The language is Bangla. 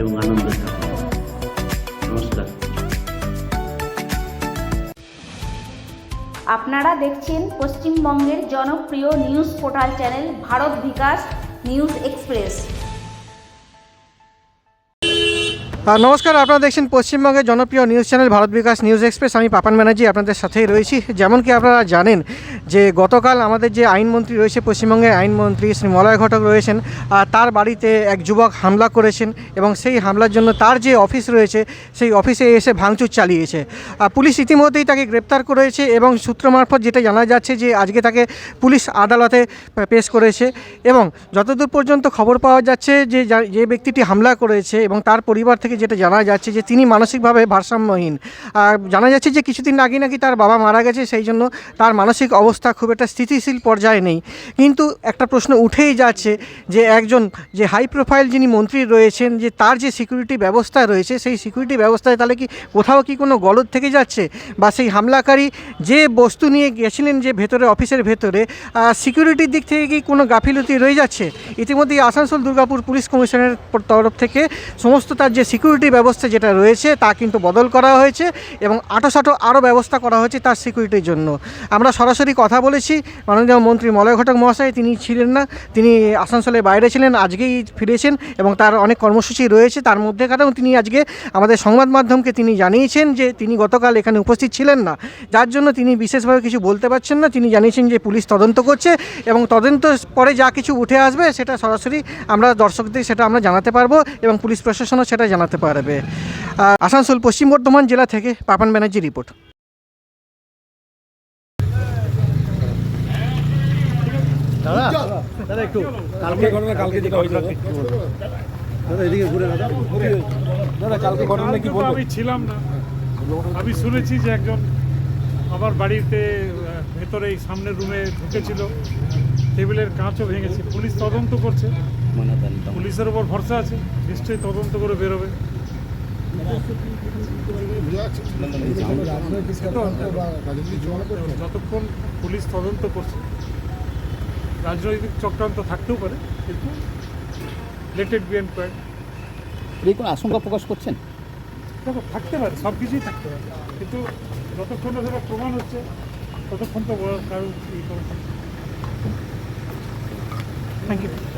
এবং আনন্দ থাকুন নমস্কার। আপনারা দেখছেন পশ্চিমবঙ্গের জনপ্রিয় news portal channel, Bharat Bikash news express. নমস্কার, আপনারা দেখছেন পশ্চিমবঙ্গের জনপ্রিয় news channel Bharat Bikash news express. আমি পাপান ব্যানার্জি আপনাদের সাথেই রয়েছি। যেমন কি আপনারা জানেন যে গতকাল আমাদের যে আইনমন্ত্রী রয়েছে, পশ্চিমবঙ্গের আইনমন্ত্রী শ্রী মলয় ঘটক রয়েছেন তার বাড়িতে এক যুবক হামলা করেছেন এবং সেই হামলার জন্য তার যে অফিস রয়েছে, সেই অফিসে এসে ভাঙচুর চালিয়েছে। পুলিশ ইতিমধ্যেই তাকে গ্রেপ্তার করেছে এবং সূত্র মারফত যেটা জানা যাচ্ছে যে আজকে তাকে পুলিশ আদালতে পেশ করেছে এবং যতদূর পর্যন্ত খবর পাওয়া যাচ্ছে যে যে ব্যক্তিটি হামলা করেছে এবং তার পরিবার থেকে যেটা জানা যাচ্ছে যে তিনি মানসিকভাবে ভারসাম্যহীন। জানা যাচ্ছে যে কিছুদিন আগে নাকি তার বাবা মারা গেছে, সেই জন্য তার মানসিক অবস্থা খুব একটা স্থিতিশীল পর্যায়ে নেই। কিন্তু একটা প্রশ্ন উঠেই যাচ্ছে যে একজন যে হাই প্রোফাইল যিনি মন্ত্রী রয়েছেন, যে তার যে সিকিউরিটি ব্যবস্থা রয়েছে, সেই সিকিউরিটি ব্যবস্থায় তাহলে কি কোথাও কি কোনো গলদ থেকে যাচ্ছে? বা সেই হামলাকারী যে বস্তু নিয়ে গেছিলেন যে ভেতরে, অফিসের ভেতরে সিকিউরিটির দিক থেকে কি কোনো গাফিলতি রয়ে যাচ্ছে? ইতিমধ্যেই আসানসোল দুর্গাপুর পুলিশ কমিশনের তরফ থেকে সমস্ত তার যে সিকিউরিটি ব্যবস্থা যেটা রয়েছে তা কিন্তু বদল করা হয়েছে এবং আটোসাটো আরও ব্যবস্থা করা হয়েছে তার সিকিউরিটির জন্য। আমরা সরাসরি কথা বলেছি, মাননীয় মন্ত্রী মলয় ঘটক মহাশয়, তিনি ছিলেন না, তিনি আসানসোলের বাইরে ছিলেন, আজকেই ফিরেছেন এবং তার অনেক কর্মসূচি রয়েছে, তার মধ্যে কারণ তিনি আজকে আমাদের সংবাদ মাধ্যমকে তিনি জানিয়েছেন যে তিনি গতকাল এখানে উপস্থিত ছিলেন না। যার জন্য তিনি বিশেষভাবে কিছু বলতে পারছেন না, তিনি জানিয়েছেন যে পুলিশ তদন্ত করছে এবং তদন্ত পরে যা কিছু উঠে আসবে সেটা সরাসরি আমরা দর্শকদের, সেটা আমরা জানাতে পারব এবং পুলিশ প্রশাসনও সেটা জানাতে পারবে। আসানসোল পশ্চিম বর্ধমান জেলা থেকে পাপান ব্যানার্জি রিপোর্ট। কালকে ঘটনা কালকে যেটা হয়েছিল। দাদা এদিকে ঘুরে দাদা দাদা কালকে ঘটনা কি বলব? আমি ছিলাম না। আমি শুনেছি যে একজন আমার বাড়িতে ভেতরে এই সামনের রুমে ঢুকেছিল। টেবিলের কাঁচও ভেঙেছে। পুলিশ তদন্ত করছে। পুলিশের উপর ভরসা আছে। নিশ্চয়ই তদন্ত করে বেরোবে। যতক্ষণ পুলিশ তদন্ত করছে রাজনৈতিক চক্রান্ত থাকতেও পারে কিন্তু লেটেড বি এনকোয়ারি এই কোনো আশঙ্কা প্রকাশ করছেন? দেখো থাকতে পারে সব কিছুই থাকতে পারে। কিন্তু যতক্ষণ সেটা প্রমাণ হচ্ছে ততক্ষণ তো কারণ এই করে থ্যাংক ইউ